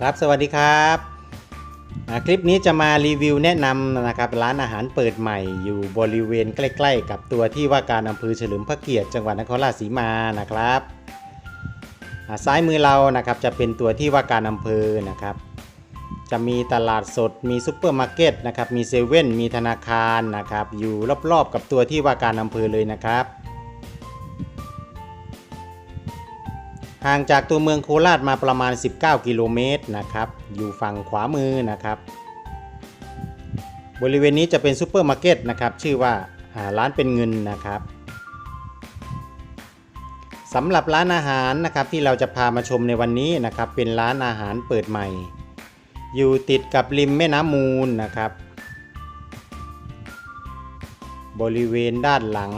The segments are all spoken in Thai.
ครับสวัสดีครับคลิปนี้จะมารีวิวแนะนำนะครับร้านอาหารเปิดใหม่อยู่บริเวณใกล้ ๆ กับตัวที่ว่าการอำเภอเฉลิมพระเกียรติจังหวัดนครราชสีมานะครับซ้ายมือเรานะครับจะเป็นตัวที่ว่าการอำเภอนะครับ จะมีตลาดสดมีซูเปอร์มาร์เก็ตนะครับมีเซเว่นมีธนาคารนะครับอยู่รอบๆกับตัวที่ว่าการอำเภอเลยนะครับ ห่างจากตัวเมืองโคราชมาประมาณ 19 กิโลเมตรนะครับ อยู่ฝั่งขวามือนะครับ บริเวณนี้จะเป็นซูเปอร์มาร์เก็ตนะครับ ชื่อว่าาร้านเป็นเงินนะครับสำหรับร้านอาหารนะครับที่เราจะพามาชมในวันนี้นะครับ เป็นร้านอาหารเปิดใหม่ อยู่ติดกับริมแม่น้ำมูลนะครับ บริเวณด้านหลัง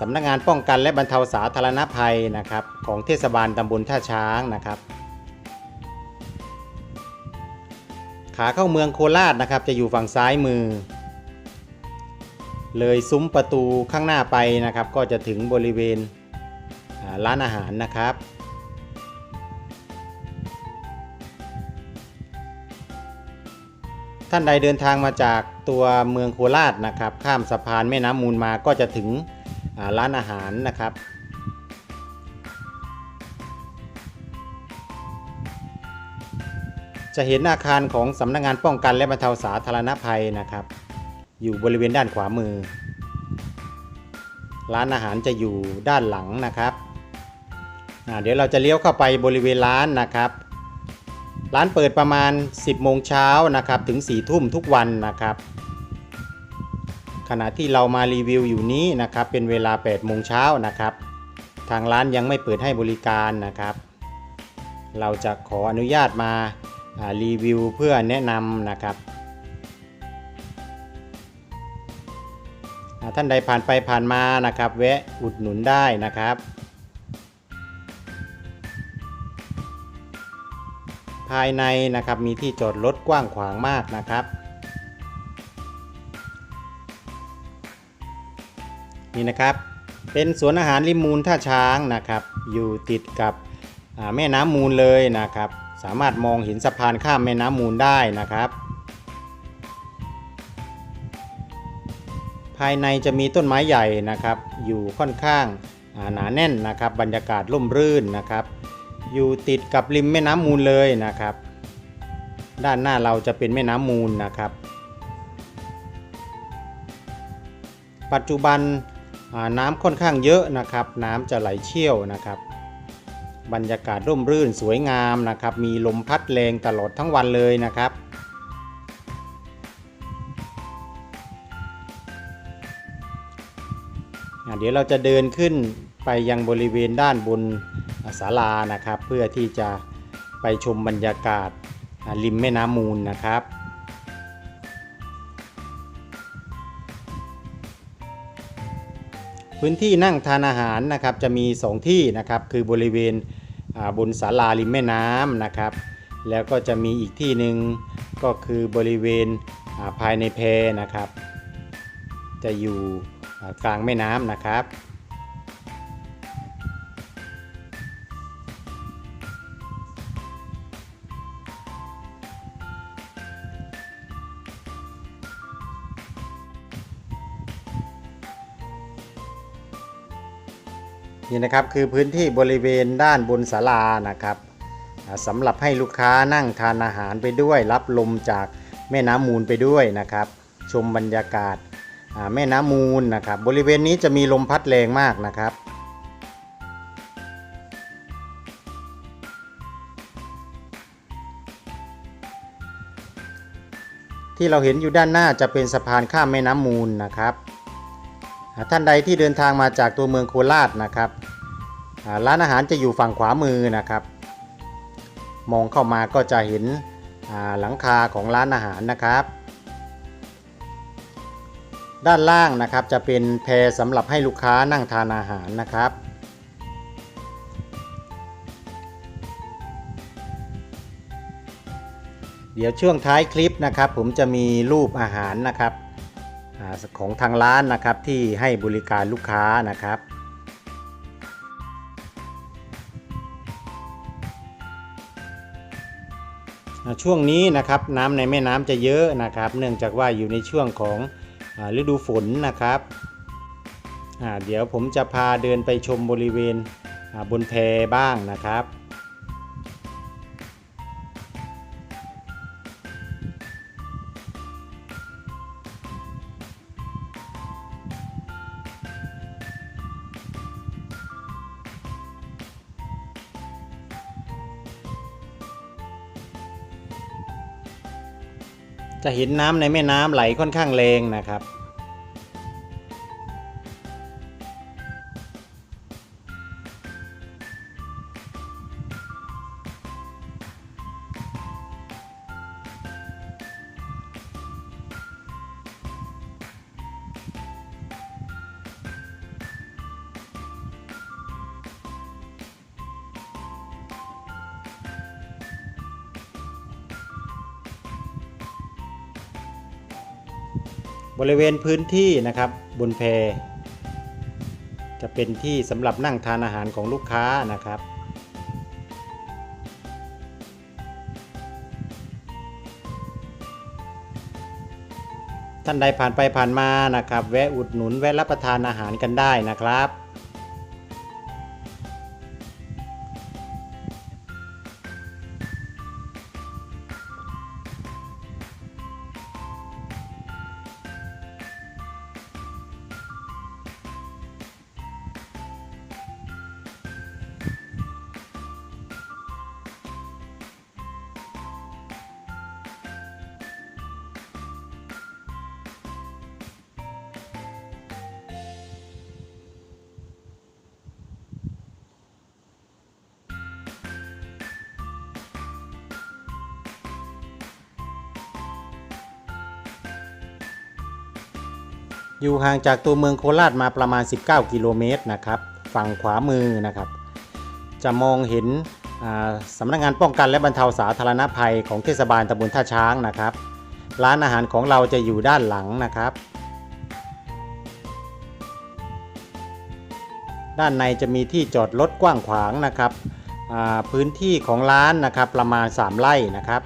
สำนักงานป้องกันและบรรเทาสาธารณภัยนะครับของเทศบาลตำบลท่าช้างนะครับ ขาเข้าเมืองโคราชนะครับจะอยู่ฝั่งซ้ายมือ เลยซุ้มประตูข้างหน้าไปนะครับ ก็จะถึงบริเวณร้านอาหารนะครับท่านใดเดินทางมาจากตัวเมืองโคราชนะครับ ข้ามสะพานแม่น้ำมูลมาก็จะถึง ร้านอาหารนะครับ จะเห็นอาคารของสำนักงานป้องกันและบรรเทาสาธารณภัยนะครับ อยู่บริเวณด้านขวามือ ร้านอาหารจะอยู่ด้านหลังนะครับเดี๋ยวเราจะเลี้ยวเข้าไปบริเวณร้านนะครับ ร้านเปิดประมาณ 10โมงเช้านะครับถึง4ทุ่มทุกวันนะครับ ขณะที่เรามารีวิวอยู่นี้นะครับเป็นเวลา8โมงเช้านะครับ ทางร้านยังไม่เปิดให้บริการนะครับ เราจะขออนุญาตมารีวิวเพื่อแนะนำนะครับท่านใดผ่านไปผ่านมานะครับ แวะอุดหนุนได้นะครับ ภายในนะครับมีที่จอดรถกว้างขวางมากนะครับ นี่นะครับ เป็นสวนอาหารริมมูลท่าช้างนะครับ อยู่ติดกับแม่น้ำมูลเลยนะครับ สามารถมองเห็นสะพานข้ามแม่น้ำมูลได้นะครับ ภายในจะมีต้นไม้ใหญ่นะครับ อยู่ค่อนข้างาหนาแน่นนะครับ บรรยากาศร่มรื่นนะครับ อยู่ติดกับริมแม่น้ำมูลเลยนะครับ ด้านหน้าเราจะเป็นแม่น้ำมูลนะครับ ปัจจุบัน น้ำค่อนข้างเยอะนะครับ น้ำจะไหลเชี่ยวนะครับ บรรยากาศร่มรื่นสวยงามนะครับ มีลมพัดแรงตลอดทั้งวันเลยนะครับเดี๋ยวเราจะเดินขึ้นไปยังบริเวณด้านบนศาลานะครับ เพื่อที่จะไปชมบรรยากาศริมแม่น้ำมูลนะครับ พื้นที่นั่งทานอาหารนะครับจะมี 2 ที่นะครับคือบริเวณบนศาลาริมแม่น้ำนะครับ แล้วก็จะมีอีกที่หนึ่งก็คือบริเวณภายในแพนะครับ จะอยู่กลางแม่น้ำนะครับ นี่นะครับคือพื้นที่บริเวณด้านบนศาลานะครับสำหรับให้ลูกค้านั่งทานอาหารไปด้วย รับลมจากแม่น้ำมูลไปด้วยนะครับ ชมบรรยากาศแม่น้ำมูลนะครับ บริเวณนี้จะมีลมพัดแรงมากนะครับที่เราเห็นอยู่ด้านหน้าจะเป็นสะพานข้ามแม่น้ำมูลนะครับ ท่านใดที่เดินทางมาจากตัวเมืองโคราชนะครับร้านอาหารจะอยู่ฝั่งขวามือนะครับ มองเข้ามาก็จะเห็นหลังคาของร้านอาหารนะครับ ด้านล่างนะครับจะเป็นแพรสำหรับให้ลูกค้านั่งทานอาหารนะครับเดี๋ยวช่วงท้ายคลิปนะครับ ผมจะมีรูปอาหารนะครับ ของทางร้านนะครับที่ให้บริการลูกค้านะครับ ช่วงนี้นะครับน้ำในแม่น้ำจะเยอะนะครับ เนื่องจากว่าอยู่ในช่วงของฤดูฝนนะครับเดี๋ยวผมจะพาเดินไปชมบริเวณบนแพบ้างนะครับ จะเห็นน้ำในแม่น้ำไหลค่อนข้างแรงนะครับ บริเวณพื้นที่นะครับบนแพจะเป็นที่สำหรับนั่งทานอาหารของลูกค้านะครับ ท่านใดผ่านไปผ่านมานะครับ แวะอุดหนุนแวะรับประทานอาหารกันได้นะครับ อยู่ห่างจากตัวเมืองโคราชมาประมาณ 19 กิโลเมตรนะครับ ฝั่งขวามือนะครับ จะมองเห็นสำนักงานป้องกันและบรรเทาสาธารณภัยของเทศบาลตำบลท่าช้างนะครับ ร้านอาหารของเราจะอยู่ด้านหลังนะครับ ด้านในจะมีที่จอดรถกว้างขวางนะครับ พื้นที่ของร้านนะครับประมาณ 3 ไร่นะครับ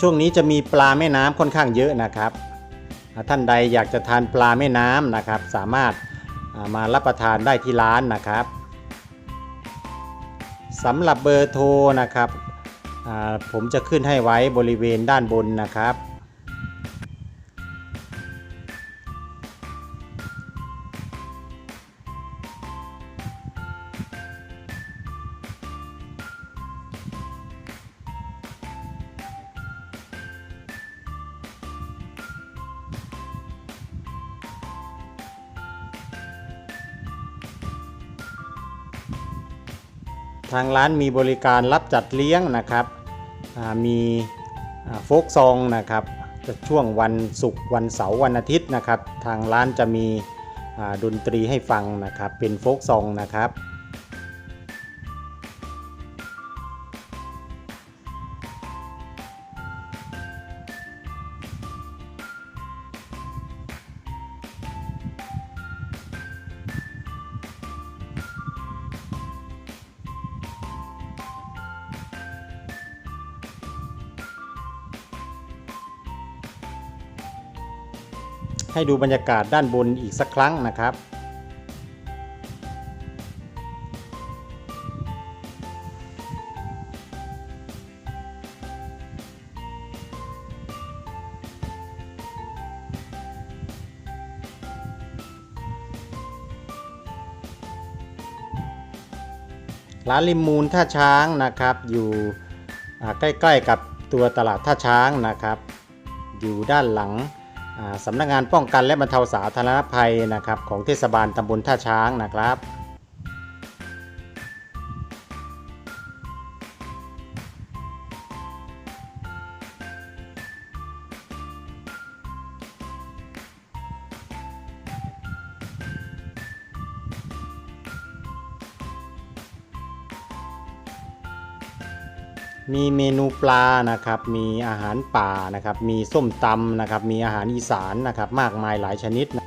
ช่วงนี้จะมีปลาแม่น้ำค่อนข้างเยอะนะครับ ท่านใดอยากจะทานปลาแม่น้ำนะครับ สามารถามารับประทานได้ที่ร้านนะครับสำหรับเบอร์โทรนะครับผมจะขึ้นให้ไว้บริเวณด้านบนนะครับ ทางร้านมีบริการรับจัดเลี้ยงนะครับมีโฟกซองนะครับช่วงวันศุกร์วันเสาร์วันอาทิตย์นะครับ ทางร้านจะมีดนตรีให้ฟังนะครับ เป็นโฟกซองนะครับ ให้ดูบรรยากาศด้านบนอีกสักครั้งนะครับ ร้านริมมูลท่าช้างนะครับ อยู่ใกล้ๆกับตัวตลาดท่าช้างนะครับ อยู่ด้านหลัง สำนักงานป้องกันและบรรเทาสาธารณภัยนะครับของเทศบาลตำบลท่าช้างนะครับ มีเมนูปลานะครับ มีอาหารป่านะครับ มีส้มตำนะครับ มีอาหารอีสานนะครับ มากมายหลายชนิดนะ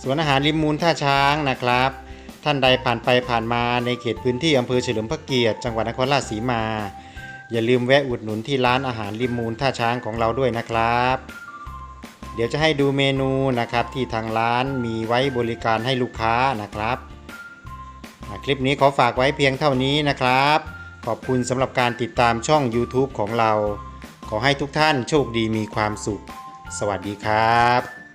สวนอาหารริมมูลท่าช้างนะครับ ท่านใดผ่านไปผ่านมาในเขตพื้นที่อำเภอเฉลิมพระเกียรติจังหวัดนครราชสีมา อย่าลืมแวะอุดหนุนที่ร้านอาหารริมมูลท่าช้างของเราด้วยนะครับ เดี๋ยวจะให้ดูเมนูนะครับที่ทางร้านมีไว้บริการให้ลูกค้านะครับ คลิปนี้ขอฝากไว้เพียงเท่านี้นะครับ ขอบคุณสำหรับการติดตามช่อง YouTube ของเรา ขอให้ทุกท่านโชคดีมีความสุข สวัสดีครับ